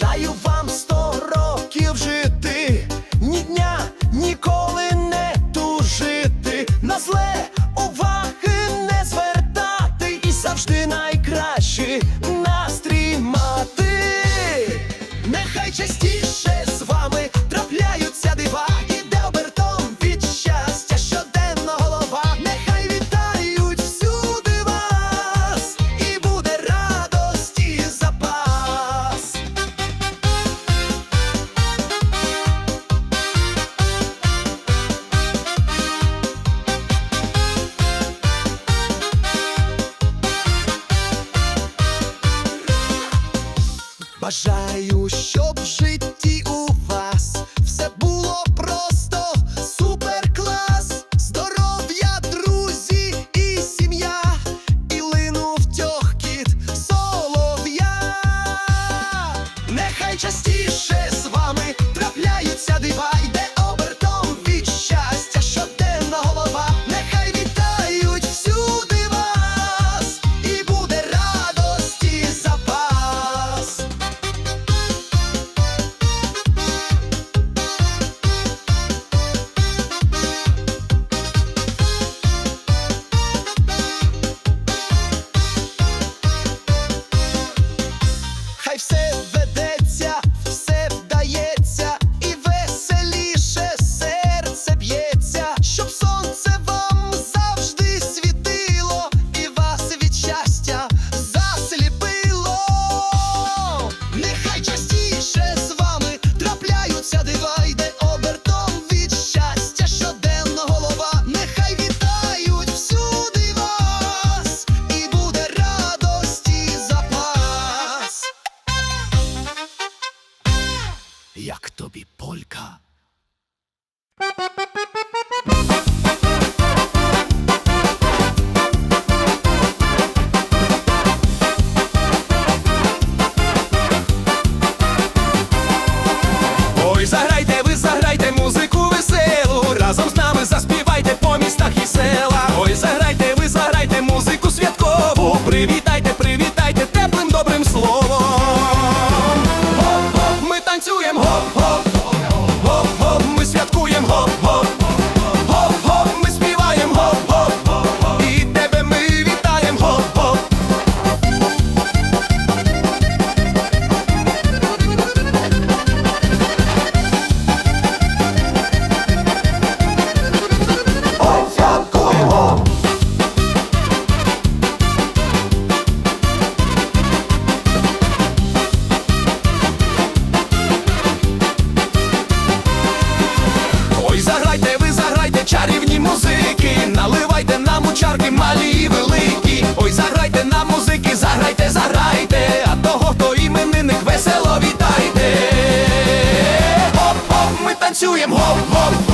Бажаю вам сто років жити, ні дня ніколи не тужити. На зле у. jak tobie Polka. заграйте, а того, хто іменинник весело вітайте. Оп-оп, ми танцюємо, гоп-гоп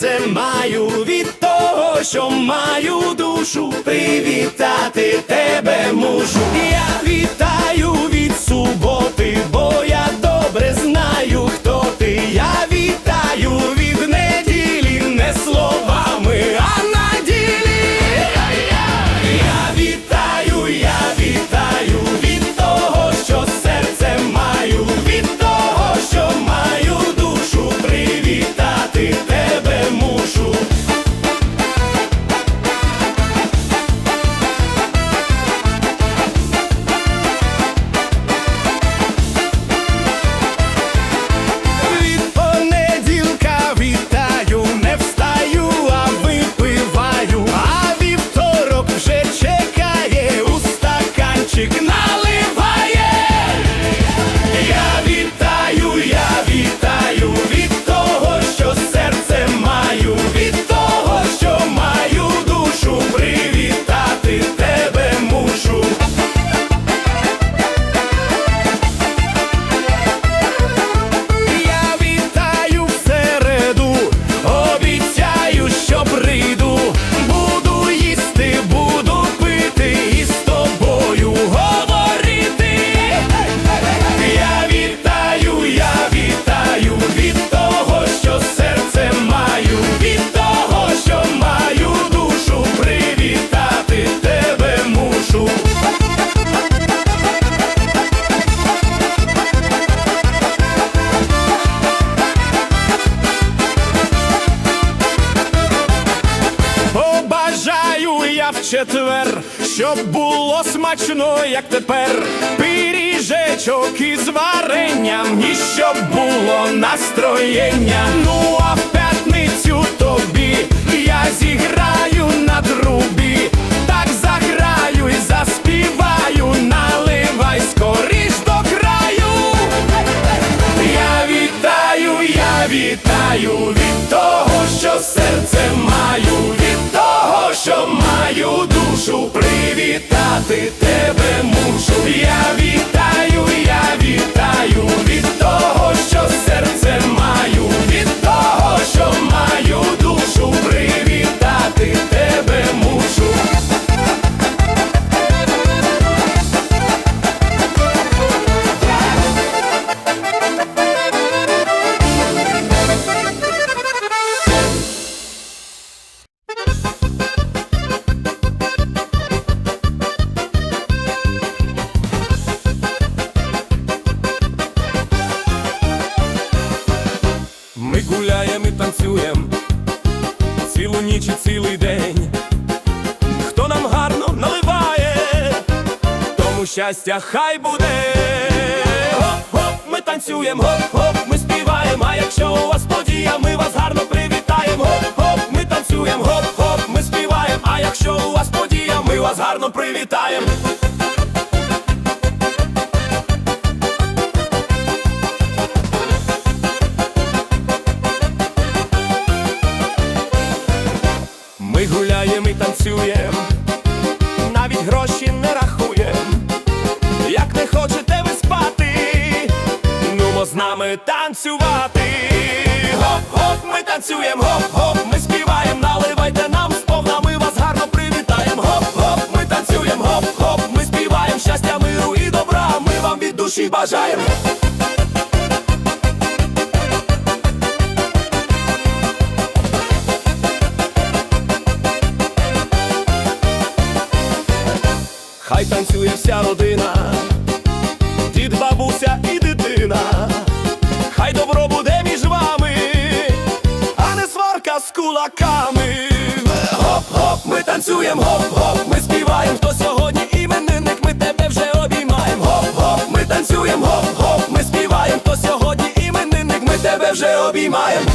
серце маю, від того, що маю душу, привітати четвер, щоб було смачно, як тепер. Пиріжечок із варенням, і щоб було настроєння. Ну а щастя хай буде. Гоп-гоп, ми танцюємо, гоп-гоп, ми співаємо. А якщо у вас подія, ми вас гарно привітаємо. Гоп-гоп, ми танцюємо, гоп-гоп, ми співаємо. А якщо у вас подія, ми вас гарно привітаємо. Ми гуляємо і танцюємо, нами танцювати. Гоп-гоп, ми танцюємо, гоп-гоп, ми співаємо, наливайте нам сповна, ми вас гарно привітаємо. Гоп-гоп, ми танцюємо, гоп-гоп, ми співаємо щастя, миру і добра. Ми вам від душі бажаємо. Хай танцює вся родина, з кулаками. Гоп-гоп, ми танцюємо, гоп-гоп, ми співаємо, хто сьогодні іменинник, ми тебе вже обіймаємо. Гоп-гоп, ми танцюємо, гоп-гоп, ми співаємо, хто сьогодні іменинник, ми тебе вже обіймаємо.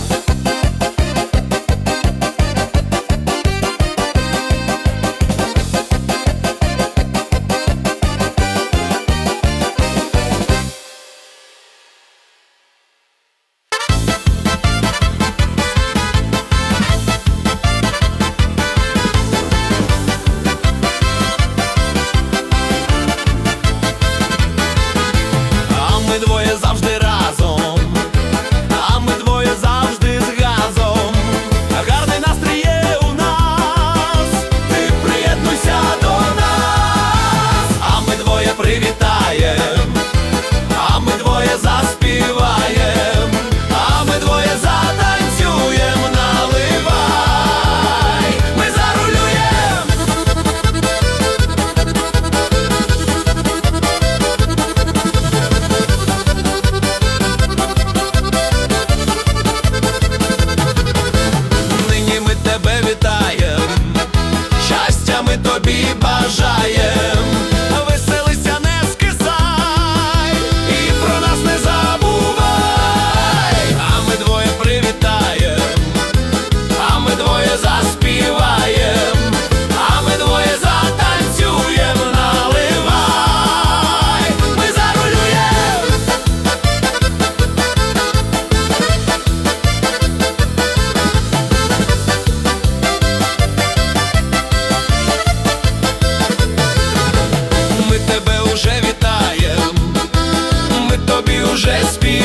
уже спів.